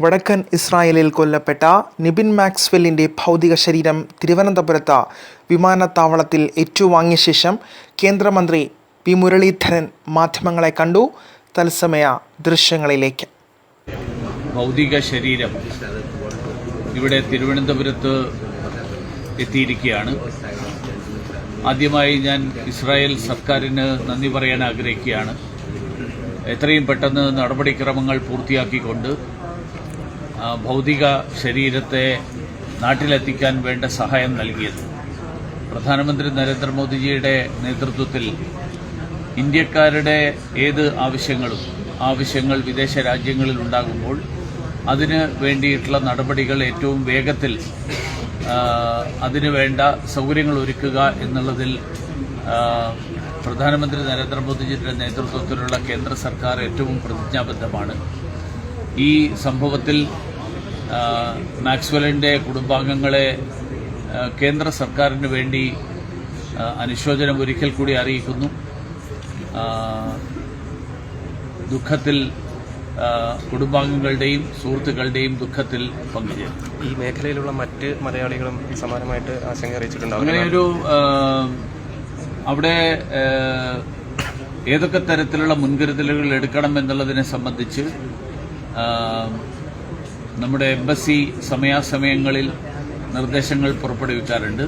വടക്കൻ ഇസ്രായേലിൽ കൊല്ലപ്പെട്ട നിബിൻ മാക്സ്വെല്ലിന്റെ ഭൗതിക ശരീരം തിരുവനന്തപുരത്ത് വിമാനത്താവളത്തിൽ ഏറ്റുവാങ്ങിയ ശേഷം കേന്ദ്രമന്ത്രി പി മുരളീധരൻ മാധ്യമങ്ങളെ കണ്ടു. തത്സമയ ദൃശ്യങ്ങളിലേക്ക്. ഭൗതിക ശരീരം ഇവിടെ തിരുവനന്തപുരത്ത് എത്തിയിരിക്കുകയാണ്. ആദ്യമായി ഞാൻ ഇസ്രായേൽ സർക്കാരിന് നന്ദി പറയാൻ ആഗ്രഹിക്കുകയാണ്. എത്രയും പെട്ടെന്ന് നടപടിക്രമങ്ങൾ പൂർത്തിയാക്കിക്കൊണ്ട് ഭൗതിക ശരീരത്തെ നാട്ടിലെത്തിക്കാൻ വേണ്ട സഹായം നൽകിയത്. പ്രധാനമന്ത്രി നരേന്ദ്രമോദിജിയുടെ നേതൃത്വത്തിൽ ഇന്ത്യക്കാരുടെ ഏത് ആവശ്യങ്ങളും ആവശ്യങ്ങൾ വിദേശ രാജ്യങ്ങളിൽ ഉണ്ടാകുമ്പോൾ അതിന് വേണ്ടിയിട്ടുള്ള നടപടികൾ ഏറ്റവും വേഗത്തിൽ അതിനുവേണ്ട അതിനു വേണ്ട സൗകര്യങ്ങൾ ഒരുക്കുക എന്നുള്ളതിൽ പ്രധാനമന്ത്രി നരേന്ദ്രമോദിജിയുടെ നേതൃത്വത്തിലുള്ള കേന്ദ്ര സർക്കാർ ഏറ്റവും പ്രതിജ്ഞാബദ്ധമാണ്. ഈ സംഭവത്തിൽ മാക്സ്വലിന്റെ കുടുംബാംഗങ്ങളെ കേന്ദ്ര സർക്കാരിന് വേണ്ടി അനുശോചനം ഒരിക്കൽ കൂടി അറിയിക്കുന്നു. ദുഃഖത്തിൽ കുടുംബാംഗങ്ങളുടെയും സുഹൃത്തുക്കളുടെയും ദുഃഖത്തിൽ പങ്കുചേരും. ഈ മേഖലയിലുള്ള മറ്റ് മലയാളികളും സമാനമായിട്ട് ആശങ്ക അറിയിച്ചിട്ടുണ്ട് അങ്ങനെ ഒരു അവിടെ ഏതൊക്കെ തരത്തിലുള്ള മുൻകരുതലുകൾ എടുക്കണം എന്നുള്ളതിനെ സംബന്ധിച്ച് നമ്മുടെ എംബസി സമയാസമയങ്ങളിൽ നിർദ്ദേശങ്ങൾ പുറപ്പെടുവിക്കാറുണ്ട്.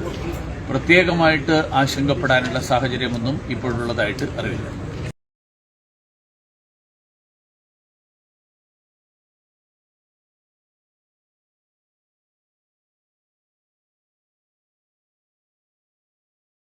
പ്രത്യേകമായിട്ട് ആശങ്കപ്പെടാനുള്ള സാഹചര്യമൊന്നും ഇപ്പോഴുള്ളതായിട്ട് അറിവില്ല.